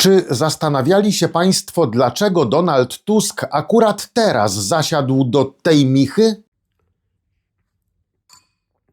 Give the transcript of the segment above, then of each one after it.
Czy zastanawiali się Państwo, dlaczego Donald Tusk akurat teraz zasiadł do tej michy?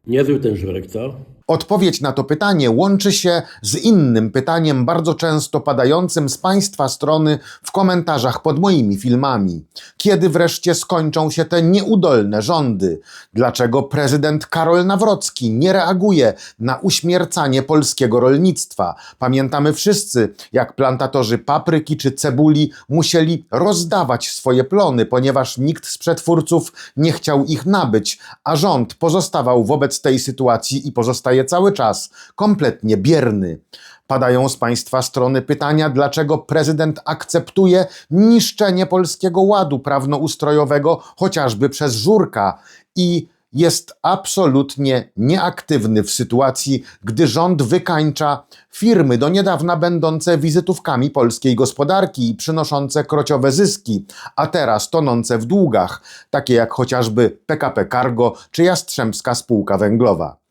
Niezły ten żurek, co? Odpowiedź na to pytanie łączy się z innym pytaniem, bardzo często padającym z Państwa strony w komentarzach pod moimi filmami. Kiedy wreszcie skończą się te nieudolne rządy? Dlaczego prezydent Karol Nawrocki nie reaguje na uśmiercanie polskiego rolnictwa? Pamiętamy wszyscy, jak plantatorzy papryki czy cebuli musieli rozdawać swoje plony, ponieważ nikt z przetwórców nie chciał ich nabyć, a rząd pozostawał wobec tej sytuacji i pozostaje cały czas kompletnie bierny. Padają z Państwa strony pytania, dlaczego prezydent akceptuje niszczenie polskiego ładu prawno-ustrojowego chociażby przez Żurka i jest absolutnie nieaktywny w sytuacji, gdy rząd wykańcza firmy do niedawna będące wizytówkami polskiej gospodarki i przynoszące krociowe zyski, a teraz tonące w długach, takie jak chociażby PKP Cargo czy Jastrzębska Spółka Węglowa.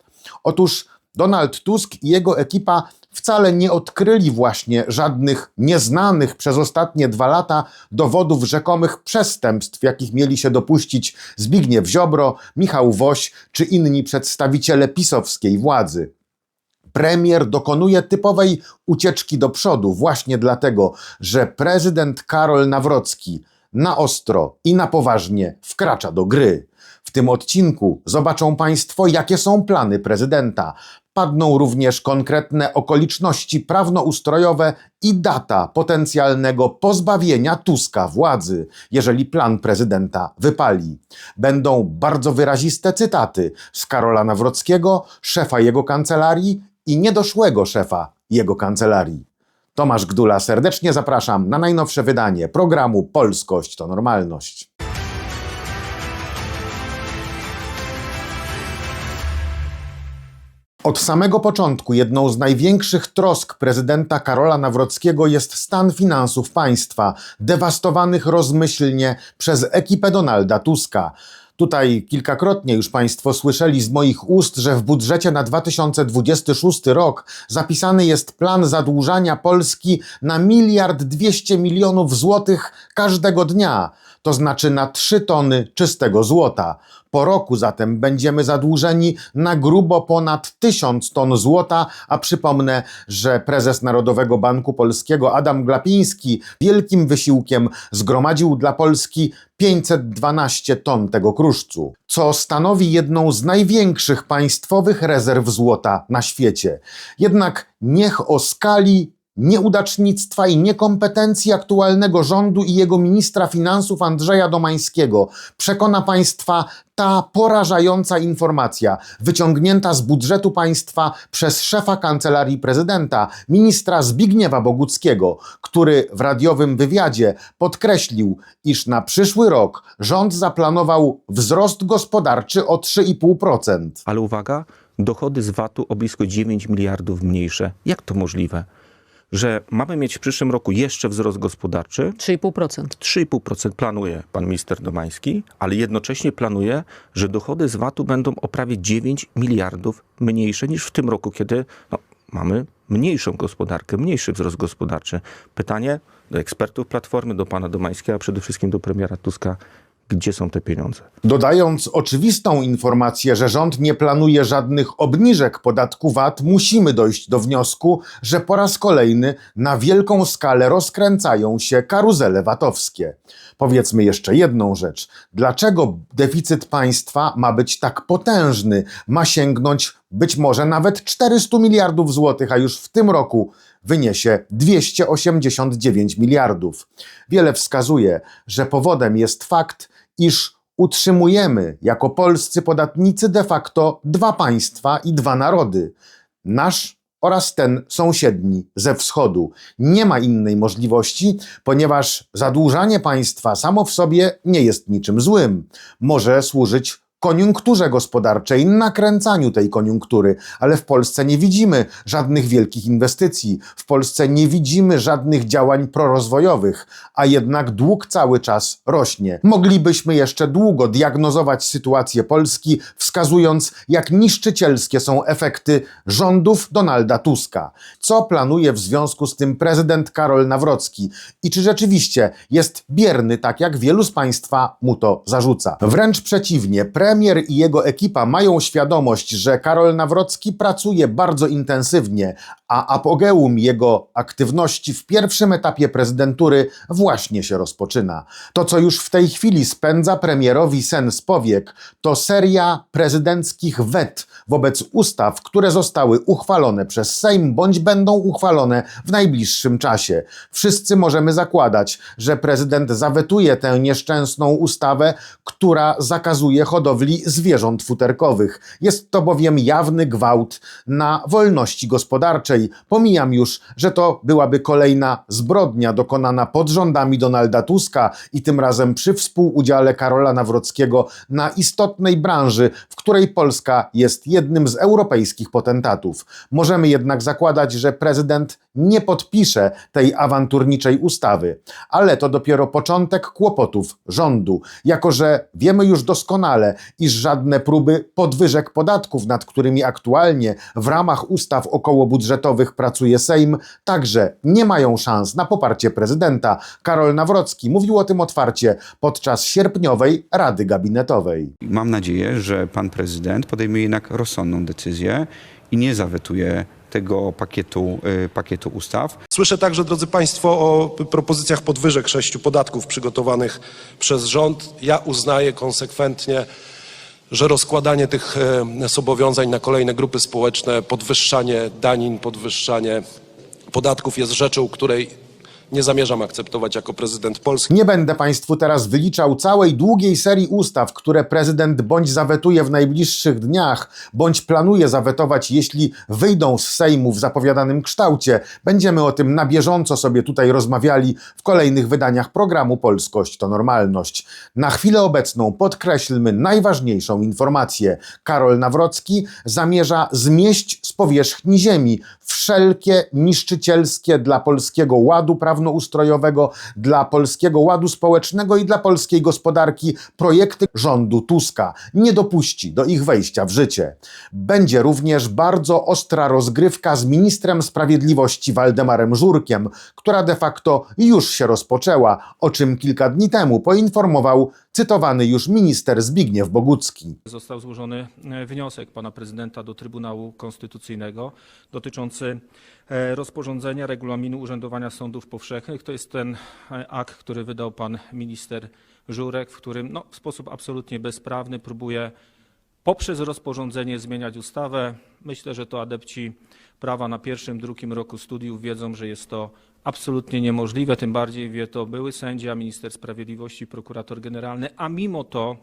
Otóż Donald Tusk i jego ekipa wcale nie odkryli właśnie żadnych nieznanych przez ostatnie dwa lata dowodów rzekomych przestępstw, jakich mieli się dopuścić Zbigniew Ziobro, Michał Woś czy inni przedstawiciele pisowskiej władzy. Premier dokonuje typowej ucieczki do przodu właśnie dlatego, że prezydent Karol Nawrocki na ostro i na poważnie wkracza do gry. W tym odcinku zobaczą Państwo, jakie są plany prezydenta. Padną również konkretne okoliczności prawnoustrojowe i data potencjalnego pozbawienia Tuska władzy, jeżeli plan prezydenta wypali. Będą bardzo wyraziste cytaty z Karola Nawrockiego, szefa jego kancelarii i niedoszłego szefa jego kancelarii. Tomasz Gdula, serdecznie zapraszam na najnowsze wydanie programu Polskość to Normalność. Od samego początku jedną z największych trosk prezydenta Karola Nawrockiego jest stan finansów państwa, dewastowanych rozmyślnie przez ekipę Donalda Tuska. Tutaj kilkakrotnie już Państwo słyszeli z moich ust, że w budżecie na 2026 rok zapisany jest plan zadłużania Polski na miliard 200 milionów złotych każdego dnia, to znaczy na 3 tony czystego złota. Po roku zatem będziemy zadłużeni na grubo ponad 1000 ton złota, a przypomnę, że prezes Narodowego Banku Polskiego Adam Glapiński wielkim wysiłkiem zgromadził dla Polski 512 ton tego kruszcu, co stanowi jedną z największych państwowych rezerw złota na świecie. Jednak niech o skali nieudacznictwa i niekompetencji aktualnego rządu i jego ministra finansów Andrzeja Domańskiego przekona państwa ta porażająca informacja wyciągnięta z budżetu państwa przez szefa kancelarii prezydenta, ministra Zbigniewa Boguckiego, który w radiowym wywiadzie podkreślił, iż na przyszły rok rząd zaplanował wzrost gospodarczy o 3,5%. Ale uwaga, dochody z VAT-u o blisko 9 miliardów mniejsze. Jak to możliwe? Że mamy mieć w przyszłym roku jeszcze wzrost gospodarczy, 3,5%. 3,5% planuje pan minister Domański, ale jednocześnie planuje, że dochody z VAT-u będą o prawie 9 miliardów mniejsze niż w tym roku, kiedy no, mamy mniejszą gospodarkę, mniejszy wzrost gospodarczy. Pytanie do ekspertów Platformy, do pana Domańskiego, a przede wszystkim do premiera Tuska, gdzie są te pieniądze? Dodając oczywistą informację, że rząd nie planuje żadnych obniżek podatku VAT, musimy dojść do wniosku, że po raz kolejny na wielką skalę rozkręcają się karuzele VAT-owskie. Powiedzmy jeszcze jedną rzecz. Dlaczego deficyt państwa ma być tak potężny? Ma sięgnąć być może nawet 400 miliardów złotych, a już w tym roku wyniesie 289 miliardów. Wiele wskazuje, że powodem jest fakt, iż utrzymujemy jako polscy podatnicy de facto dwa państwa i dwa narody. Nasz oraz ten sąsiedni ze wschodu. Nie ma innej możliwości, ponieważ zadłużanie państwa samo w sobie nie jest niczym złym. Może służyć koniunkturze gospodarczej, nakręcaniu tej koniunktury, ale w Polsce nie widzimy żadnych wielkich inwestycji, w Polsce nie widzimy żadnych działań prorozwojowych, a jednak dług cały czas rośnie. Moglibyśmy jeszcze długo diagnozować sytuację Polski, wskazując, jak niszczycielskie są efekty rządów Donalda Tuska. Co planuje w związku z tym prezydent Karol Nawrocki i czy rzeczywiście jest bierny, tak jak wielu z Państwa mu to zarzuca. Wręcz przeciwnie, premier i jego ekipa mają świadomość, że Karol Nawrocki pracuje bardzo intensywnie, a apogeum jego aktywności w pierwszym etapie prezydentury właśnie się rozpoczyna. To, co już w tej chwili spędza premierowi sen z powiek, to seria prezydenckich wet wobec ustaw, które zostały uchwalone przez Sejm bądź będą uchwalone w najbliższym czasie. Wszyscy możemy zakładać, że prezydent zawetuje tę nieszczęsną ustawę, która zakazuje hodowli zwierząt futerkowych. Jest to bowiem jawny gwałt na wolności gospodarczej. Pomijam już, że to byłaby kolejna zbrodnia dokonana pod rządami Donalda Tuska i tym razem przy współudziale Karola Nawrockiego na istotnej branży, w której Polska jest jednym z europejskich potentatów. Możemy jednak zakładać, że prezydent nie podpisze tej awanturniczej ustawy, ale to dopiero początek kłopotów rządu, jako że wiemy już doskonale, iż żadne próby podwyżek podatków, nad którymi aktualnie w ramach ustaw okołobudżetowych pracuje Sejm, także nie mają szans na poparcie prezydenta. Karol Nawrocki mówił o tym otwarcie podczas sierpniowej Rady Gabinetowej. Mam nadzieję, że pan prezydent podejmie jednak rozsądną decyzję i nie zawetuje tego pakietu, y, pakietu ustaw. Słyszę także, drodzy Państwo, o propozycjach podwyżek sześciu podatków przygotowanych przez rząd. Ja uznaję konsekwentnie, że rozkładanie tych e, zobowiązań na kolejne grupy społeczne, podwyższanie danin, podwyższanie podatków jest rzeczą, której nie zamierzam akceptować jako prezydent Polski. Nie będę Państwu teraz wyliczał całej długiej serii ustaw, które prezydent bądź zawetuje w najbliższych dniach, bądź planuje zawetować, jeśli wyjdą z Sejmu w zapowiadanym kształcie. Będziemy o tym na bieżąco sobie tutaj rozmawiali w kolejnych wydaniach programu Polskość to Normalność. Na chwilę obecną podkreślmy najważniejszą informację. Karol Nawrocki zamierza zmieść z powierzchni ziemi wszelkie niszczycielskie dla polskiego ładu prawno-ustrojowego, dla polskiego ładu społecznego i dla polskiej gospodarki projekty rządu Tuska. Nie dopuści do ich wejścia w życie. Będzie również bardzo ostra rozgrywka z ministrem sprawiedliwości Waldemarem Żurkiem, która de facto już się rozpoczęła, o czym kilka dni temu poinformował cytowany już minister Zbigniew Bogucki. Został złożony e, wniosek pana prezydenta do Trybunału Konstytucyjnego dotyczący e, rozporządzenia regulaminu urzędowania sądów powszechnych. To jest ten e, akt, który wydał pan minister Żurek, w którym no, w sposób absolutnie bezprawny próbuje poprzez rozporządzenie zmieniać ustawę. Myślę, że to adepci prawa na pierwszym, drugim roku studiów wiedzą, że jest to absolutnie niemożliwe. Tym bardziej wie to były sędzia, minister sprawiedliwości, prokurator generalny, a mimo to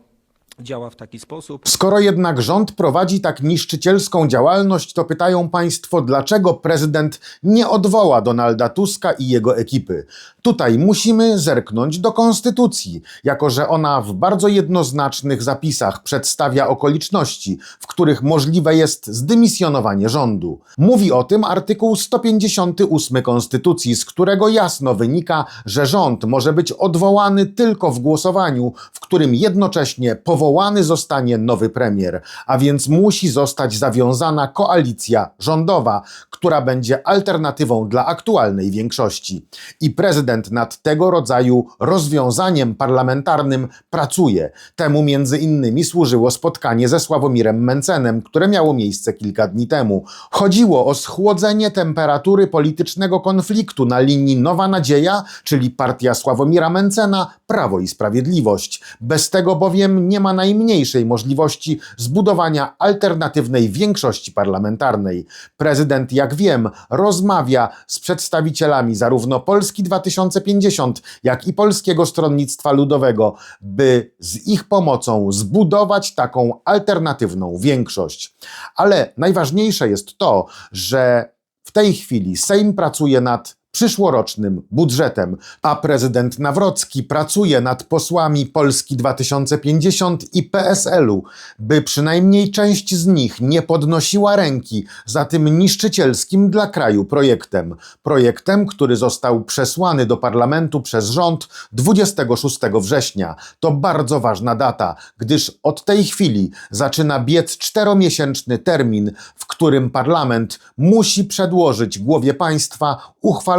działa w taki sposób. Skoro jednak rząd prowadzi tak niszczycielską działalność, to pytają Państwo, dlaczego prezydent nie odwoła Donalda Tuska i jego ekipy. Tutaj musimy zerknąć do konstytucji, jako że ona w bardzo jednoznacznych zapisach przedstawia okoliczności, w których możliwe jest zdymisjonowanie rządu. Mówi o tym artykuł 158 konstytucji, z którego jasno wynika, że rząd może być odwołany tylko w głosowaniu, w którym jednocześnie powołany zostanie nowy premier, a więc musi zostać zawiązana koalicja rządowa, która będzie alternatywą dla aktualnej większości. I prezydent nad tego rodzaju rozwiązaniem parlamentarnym pracuje. Temu między innymi służyło spotkanie ze Sławomirem Mencenem, które miało miejsce kilka dni temu. Chodziło o schłodzenie temperatury politycznego konfliktu na linii Nowa Nadzieja, czyli partia Sławomira Mencena, Prawo i Sprawiedliwość. Bez tego bowiem nie ma najmniejszej możliwości zbudowania alternatywnej większości parlamentarnej. Prezydent, jak wiem, rozmawia z przedstawicielami zarówno Polski 2050, jak i Polskiego Stronnictwa Ludowego, by z ich pomocą zbudować taką alternatywną większość. Ale najważniejsze jest to, że w tej chwili Sejm pracuje nad przyszłorocznym budżetem. A prezydent Nawrocki pracuje nad posłami Polski 2050 i PSL-u, by przynajmniej część z nich nie podnosiła ręki za tym niszczycielskim dla kraju projektem. Projektem, który został przesłany do parlamentu przez rząd 26 września. To bardzo ważna data, gdyż od tej chwili zaczyna biec czteromiesięczny termin, w którym parlament musi przedłożyć głowie państwa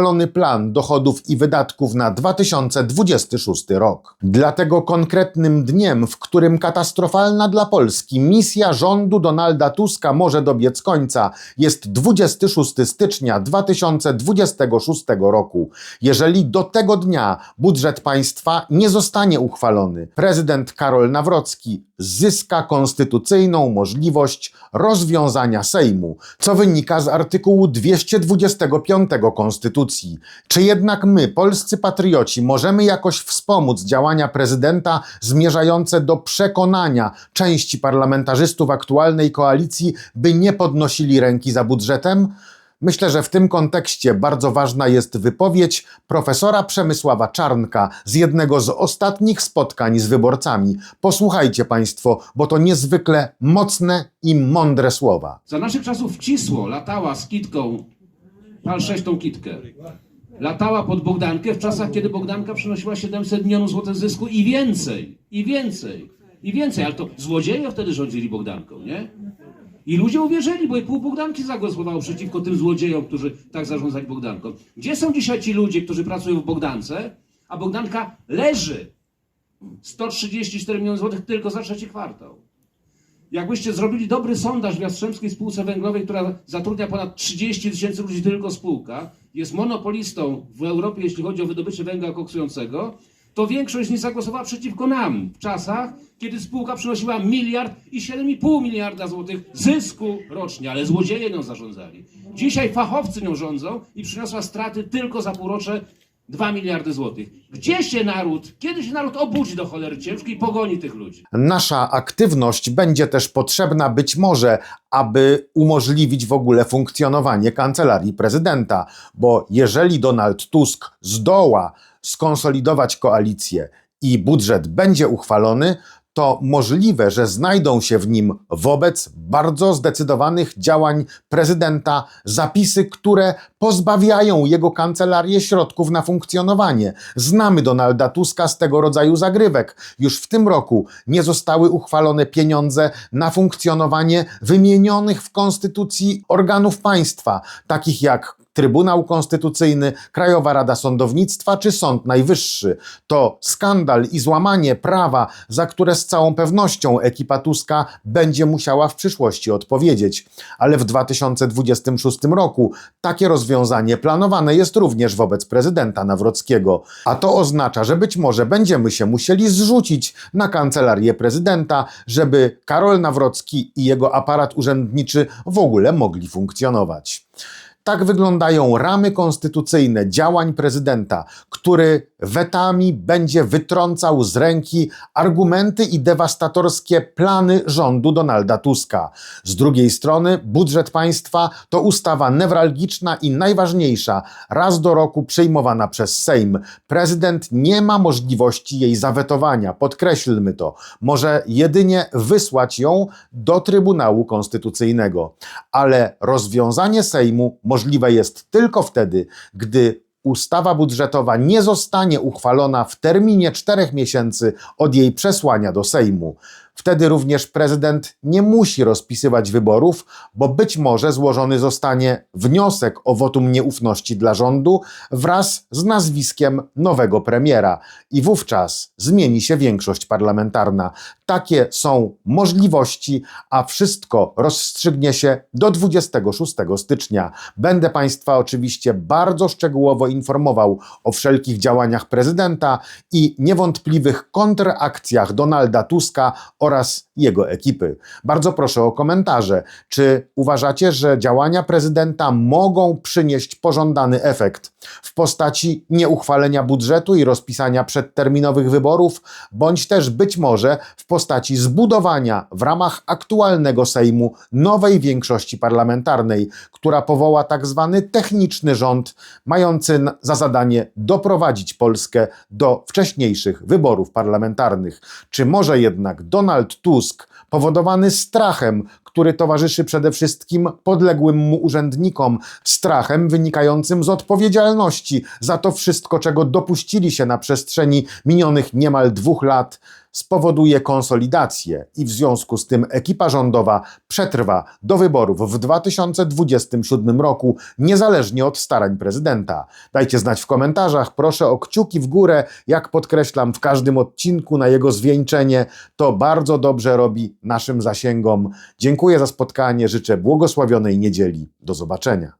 uchwalony plan dochodów i wydatków na 2026 rok. Dlatego konkretnym dniem, w którym katastrofalna dla Polski misja rządu Donalda Tuska może dobiec końca, jest 26 stycznia 2026 roku. Jeżeli do tego dnia budżet państwa nie zostanie uchwalony, prezydent Karol Nawrocki zyska konstytucyjną możliwość rozwiązania Sejmu, co wynika z artykułu 225 Konstytucji. Czy jednak my, polscy patrioci, możemy jakoś wspomóc działania prezydenta zmierzające do przekonania części parlamentarzystów aktualnej koalicji, by nie podnosili ręki za budżetem? Myślę, że w tym kontekście bardzo ważna jest wypowiedź profesora Przemysława Czarnka z jednego z ostatnich spotkań z wyborcami. Posłuchajcie Państwo, bo to niezwykle mocne i mądre słowa. Za naszych czasów Cisło latała z kitką, pal sześć tą kitkę. Latała pod Bogdankę w czasach, kiedy Bogdanka przynosiła 700 milionów złotych zysku i więcej, i więcej, i więcej. Ale to złodzieje wtedy rządzili Bogdanką, nie? I ludzie uwierzyli, bo i pół Bogdanki zagłosowało przeciwko tym złodziejom, którzy tak zarządzali Bogdanką. Gdzie są dzisiaj ci ludzie, którzy pracują w Bogdance, a Bogdanka leży 134 miliony złotych tylko za trzeci kwartał? Jakbyście zrobili dobry sondaż w Jastrzębskiej Spółce Węglowej, która zatrudnia ponad 30 tysięcy ludzi tylko spółka, jest monopolistą w Europie, jeśli chodzi o wydobycie węgla koksującego, to większość nich zagłosowała przeciwko nam w czasach, kiedy spółka przynosiła miliard i 7,5 miliarda złotych zysku rocznie, ale złodzieje nią zarządzali. Dzisiaj fachowcy nią rządzą i przyniosła straty tylko za półrocze 2 miliardy złotych. Gdzie się naród, kiedy się naród obudzi do cholery ciężkiej i pogoni tych ludzi? Nasza aktywność będzie też potrzebna być może, aby umożliwić w ogóle funkcjonowanie kancelarii prezydenta, bo jeżeli Donald Tusk zdoła skonsolidować koalicję i budżet będzie uchwalony, to możliwe, że znajdą się w nim wobec bardzo zdecydowanych działań prezydenta zapisy, które pozbawiają jego kancelarię środków na funkcjonowanie. Znamy Donalda Tuska z tego rodzaju zagrywek. Już w tym roku nie zostały uchwalone pieniądze na funkcjonowanie wymienionych w Konstytucji organów państwa, takich jak Trybunał Konstytucyjny, Krajowa Rada Sądownictwa czy Sąd Najwyższy. To skandal i złamanie prawa, za które z całą pewnością ekipa Tuska będzie musiała w przyszłości odpowiedzieć. Ale w 2026 roku takie rozwiązanie planowane jest również wobec prezydenta Nawrockiego. A to oznacza, że być może będziemy się musieli zrzucić na kancelarię prezydenta, żeby Karol Nawrocki i jego aparat urzędniczy w ogóle mogli funkcjonować. Tak wyglądają ramy konstytucyjne działań prezydenta, który wetami będzie wytrącał z ręki argumenty i dewastatorskie plany rządu Donalda Tuska. Z drugiej strony, budżet państwa to ustawa newralgiczna i najważniejsza, raz do roku przyjmowana przez Sejm. Prezydent nie ma możliwości jej zawetowania, podkreślmy to. Może jedynie wysłać ją do Trybunału Konstytucyjnego. Ale rozwiązanie Sejmu możliwe jest tylko wtedy, gdy ustawa budżetowa nie zostanie uchwalona w terminie czterech miesięcy od jej przesłania do Sejmu. Wtedy również prezydent nie musi rozpisywać wyborów, bo być może złożony zostanie wniosek o wotum nieufności dla rządu wraz z nazwiskiem nowego premiera i wówczas zmieni się większość parlamentarna. Takie są możliwości, a wszystko rozstrzygnie się do 26 stycznia. Będę Państwa oczywiście bardzo szczegółowo informował o wszelkich działaniach prezydenta i niewątpliwych kontrakcjach Donalda Tuska oraz jego ekipy. Bardzo proszę o komentarze. Czy uważacie, że działania prezydenta mogą przynieść pożądany efekt w postaci nieuchwalenia budżetu i rozpisania przedterminowych wyborów, bądź też być może w postaci zbudowania w ramach aktualnego Sejmu nowej większości parlamentarnej, która powoła tak zwany techniczny rząd, mający za zadanie doprowadzić Polskę do wcześniejszych wyborów parlamentarnych. Czy może jednak Donald Tusk, powodowany strachem, który towarzyszy przede wszystkim podległym mu urzędnikom, strachem wynikającym z odpowiedzialności za to wszystko, czego dopuścili się na przestrzeni minionych niemal dwóch lat, spowoduje konsolidację i w związku z tym ekipa rządowa przetrwa do wyborów w 2027 roku, niezależnie od starań prezydenta. Dajcie znać w komentarzach, proszę o kciuki w górę, jak podkreślam w każdym odcinku na jego zwieńczenie. To bardzo dobrze robi naszym zasięgom. Dziękuję za spotkanie, życzę błogosławionej niedzieli. Do zobaczenia.